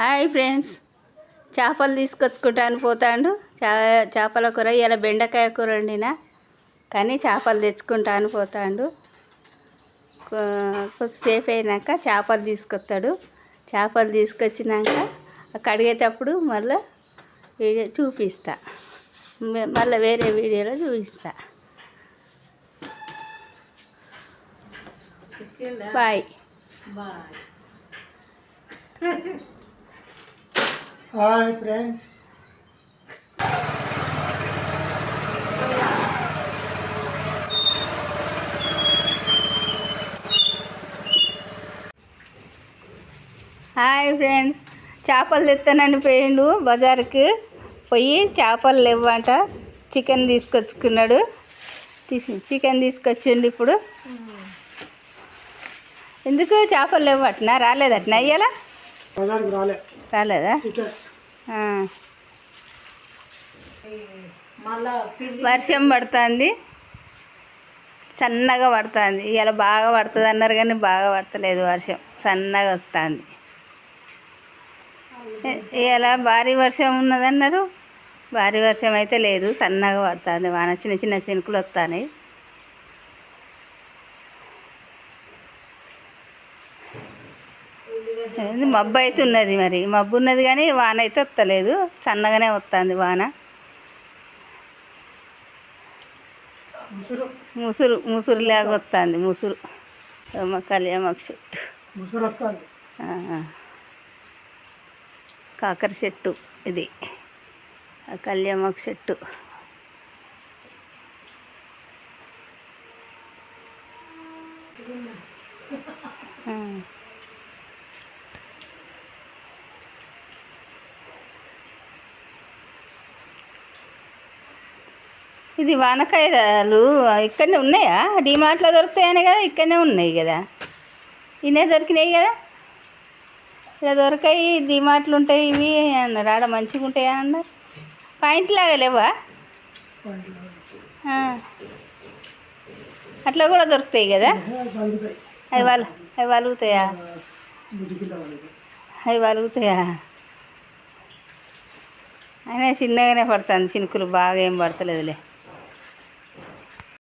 Hi friends. చేపలు తీసుకొచ్చుకుంటాను పోతాండు. చా చేపల కూర ఇలా బెండకాయ కూర వండిన. కానీ చేపలు తెచ్చుకుంటాను పోతాండు. కొ- కొద్దిసేపు అయినాక చేపలు తీసుకొస్తాడు. చేపలు తీసుకొచ్చినాక కడిగేటప్పుడు మళ్ళీ వీడియో చూపిస్తా. మళ్ళీ వేరే వీడియోలో చూపిస్తా. Bye. Hi friends. Hi friends. చేపలు తెస్తానని పోయిండు బజార్కి. పోయి చేపలు లేవంట. చికెన్ తీసుకొచ్చుకున్నాడు. తీసి చికెన్ తీసుకొచ్చిండు ఇప్పుడు. ఎందుకు చేపలు లేవట్నా? రాలేదట్నా? అయ్యాలా రాలేదా. వర్షం పడుతుంది. సన్నగా పడుతుంది. ఇవాళ బాగా పడుతుంది అన్నారు కానీ బాగా పడతలేదు వర్షం. సన్నగా వస్తుంది. ఇవాళ భారీ వర్షం ఉన్నదన్నారు. భారీ వర్షం అయితే లేదు. సన్నగా పడుతుంది వాన. చిన్న చిన్న చినుకులు వస్తున్నాయి. మబ్బు అయితే ఉన్నది మరి. మబ్బు ఉన్నది కానీ వాన అయితే వస్తలేదు సన్నగానే వస్తుంది వాన. ముసురు. ముసురు లాగా వస్తుంది ముసురు. కళ్యామకు చెట్టు. కాకర చెట్టు ఇది. కళ్యామకు చెట్టు. ఆ. ఇది వానకాయలు ఇక్కడనే ఉన్నాయా? డిమార్ట్లో దొరుకుతాయనే కదా ఇక్కడనే ఉన్నాయి కదా. ఇన్నే దొరికినాయి కదా? ఇలా దొరకాయి డిమార్ట్లు ఉంటాయి ఇవి అన్నారు. ఆడ మంచిగా ఉంటాయా అన్నారు. పాయింట్ లాగా లేవా? అట్లా కూడా దొరుకుతాయి కదా? అవి వాళ్ళు అవి వలుగుతాయా? అవి వలుగుతాయా? అయినా చిన్నగానే పడుతుంది చినుకులు బాగా ఏం పడతలేదులే.